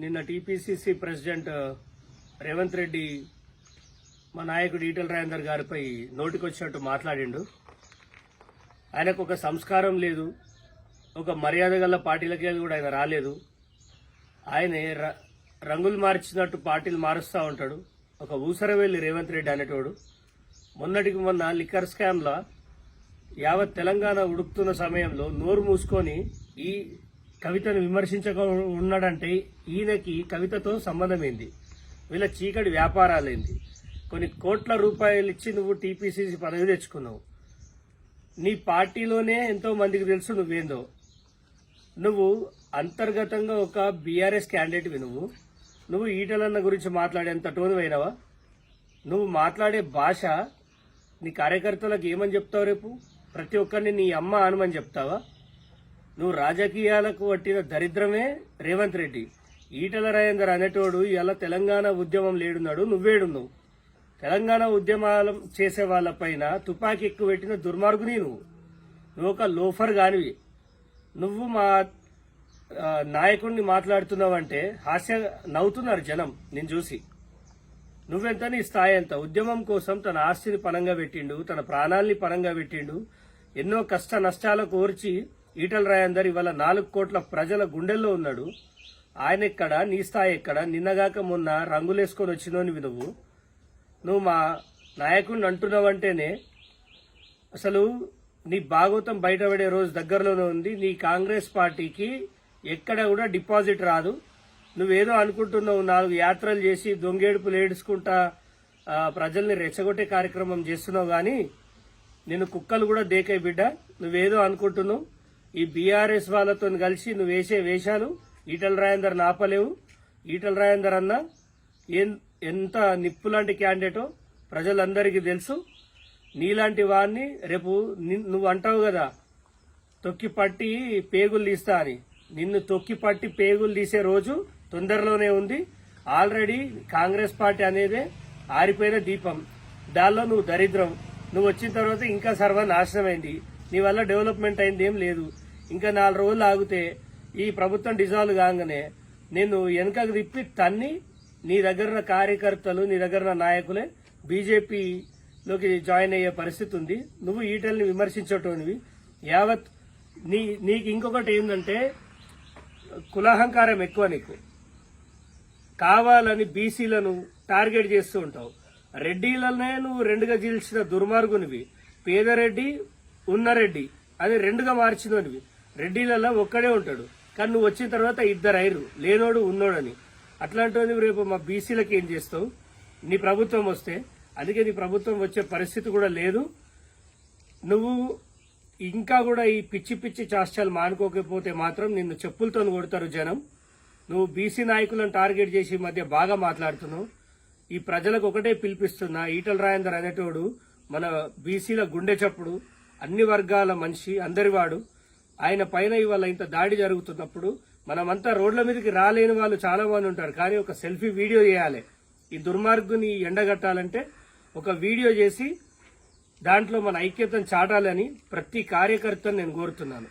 నిన్న TPCC president Revanth Reddy మా నాయకుడు ఈటల రాజేందర్ గారిపై నోటికొచ్చినట్టు మాట్లాడిండు. ఆయనకు ఒక సంస్కారం లేదు ఒక మర్యాద గల పార్టీలకే కూడా ఆయన రాలేదు. ఆయన ర- రంగులు మార్చినట్టు పార్టీలు మారుస్తూ ఉంటాడు. ఒక ఊసరవెల్లి రేవంత్ రెడ్డి అనేటోడు. మొన్నటికి మొన్న లిక్కర్ స్కామ్లో యావత్ తెలంగాణ ఉడుకుతున్న సమయంలో నోరు మూసుకొని ఈ కవితను విమర్శించక ఉన్నాడంటే ఈయనకి కవితతో సంబంధం ఏంది వీళ్ళ చీకటి వ్యాపారాలేంది? కొన్ని కోట్ల రూపాయలు ఇచ్చి నువ్వు టీపీసీసీ పదవి తెచ్చుకున్నావు. నీ పార్టీలోనే ఎంతో మందికి తెలుసు నువ్వేందో. నువ్వు అంతర్గతంగా ఒక బీఆర్ఎస్ క్యాండిడేట్వి నువ్వు. నువ్వు ఈటలన్న గురించి మాట్లాడేంత టోన్ పోయినావా నువ్వు మాట్లాడే భాష నీ కార్యకర్తలకు ఏమని చెప్తావు రేపు? ప్రతి ఒక్కరిని నీ అమ్మ అనమని చెప్తావా? నువ్వు రాజకీయాలకు పట్టిన దరిద్రమే రేవంత్ రెడ్డి. ఈటల రాజేందర్ అనేటోడు ఇలా తెలంగాణ ఉద్యమం లేడున్నాడు నువ్వేడున్నావు. తెలంగాణ ఉద్యమాలు చేసే వాళ్ళపైన తుపాకీ ఎక్కువ పెట్టిన దుర్మార్గుని నువ్వు. నువ్వు ఒక లోఫర్ కానివి నువ్వు మా నాయకుడిని మాట్లాడుతున్నావంటే హాస్య నవ్వుతున్నారు జనం నేను చూసి. నువ్వెంత నీ స్థాయి ఎంత? ఉద్యమం కోసం తన ఆస్తిని పనంగా పెట్టిండు తన ప్రాణాల్ని పనంగా పెట్టిండు ఎన్నో కష్ట నష్టాలకు కోర్చి ఈటల రాయందర్ ఇవాళ నాలుగు కోట్ల ప్రజల గుండెల్లో ఉన్నాడు. ఆయన ఎక్కడ నీ స్థాయి ఎక్కడ? నిన్నగాక మొన్న రంగులేసుకొని వచ్చినోనివి నువ్వు నువ్వు మా నాయకుడిని అంటున్నావంటేనే అసలు నీ భాగవతం బయటపడే రోజు దగ్గరలోనే ఉంది. నీ కాంగ్రెస్ పార్టీకి ఎక్కడ కూడా డిపాజిట్ రాదు. నువ్వేదో అనుకుంటున్నావు నాలుగు యాత్రలు చేసి దొంగేడుపులు ఏడుచుకుంటా ప్రజల్ని రెచ్చగొట్టే కార్యక్రమం చేస్తున్నావు కానీ నేను కుక్కలు కూడా దేకాయి బిడ్డ. నువ్వేదో అనుకుంటున్నావు. ఈ బీఆర్ఎస్ వాళ్ళతో కలిసి నువ్వు వేసే వేషాలు ఈటల రాయందర్ ఆపలేవు ఈటల రాయందర్ అన్న ఏం- ఎంత నిప్పు లాంటి క్యాండిడేటో ప్రజలందరికీ తెలుసు. నీలాంటి వాడిని రేపు నువ్వు అంటావు కదా తొక్కి పట్టి పేగులు తీస్తా అని. నిన్ను తొక్కి పట్టి పేగులు తీసే రోజు తొందరలోనే ఉంది. ఆల్రెడీ కాంగ్రెస్ పార్టీ అనేదే ఆరిపోయిన దీపం. దానిలో నువ్వు దరిద్రం. నువ్వు వచ్చిన తర్వాత ఇంకా సర్వనాశనమైంది నీ వల్ల డెవలప్మెంట్ అయింది ఏం లేదు. ఇంకా నాలుగు రోజులు ఆగితే ఈ ప్రభుత్వం డిజాల్వ్ కాగానే నేను వెనకకు తిప్పి తన్ని నీ దగ్గర కార్యకర్తలు నీ దగ్గర నాయకులే బీజేపీలోకి జాయిన్ అయ్యే పరిస్థితి ఉంది. నువ్వు ఈటల్ని విమర్శించేటోనివి. యావత్ నీ నీకు ఇంకొకటి ఏంటంటే కులాహంకారం ఎక్కువ నీకు. కావాలని బీసీలను టార్గెట్ చేస్తూ ఉంటావు. రెడ్డిలనే నువ్వు రెండుగా చీల్చిన దుర్మార్గునివి. పేదరెడ్డి ఉన్నరెడ్డి అది రెండుగా మార్చినోనివి. రెడ్డిలలో ఒక్కడే ఉంటాడు. కానీ నువ్వు వచ్చిన తర్వాత ఇద్దరు అయిరు లేనోడు ఉన్నోడని. అట్లాంటి రేపు మా బీసీలకి ఏం చేస్తావు? నీ ప్రభుత్వం వస్తే అందుకే నీ ప్రభుత్వం వచ్చే పరిస్థితి కూడా లేదు. నువ్వు ఇంకా కూడా ఈ పిచ్చి పిచ్చి చాష్టాలు మానుకోకపోతే మాత్రం నిన్ను చెప్పులతో కొడతారు జనం. నువ్వు బీసీ నాయకులను టార్గెట్ చేసి మధ్య బాగా మాట్లాడుతున్నావు. ఈ ప్రజలకు ఒకటే పిలిపిస్తున్నా ఈటల రాయందర్ అనేటోడు మన బీసీల గుండె చప్పుడు అన్ని వర్గాల మనిషి అందరివాడు. ఆయన పైన ఇవాళ ఇంత దాడి జరుగుతున్నప్పుడు మనమంతా రోడ్ల మీదకి రాలేని వాళ్ళు చాలా మంది ఉంటారు. కానీ ఒక సెల్ఫీ వీడియో చేయాలి. ఈ దుర్మార్గుని ఎండగట్టాలంటే ఒక వీడియో చేసి దాంట్లో మన ఐక్యతను చాటాలని ప్రతి కార్యకర్తను నేను కోరుతున్నాను.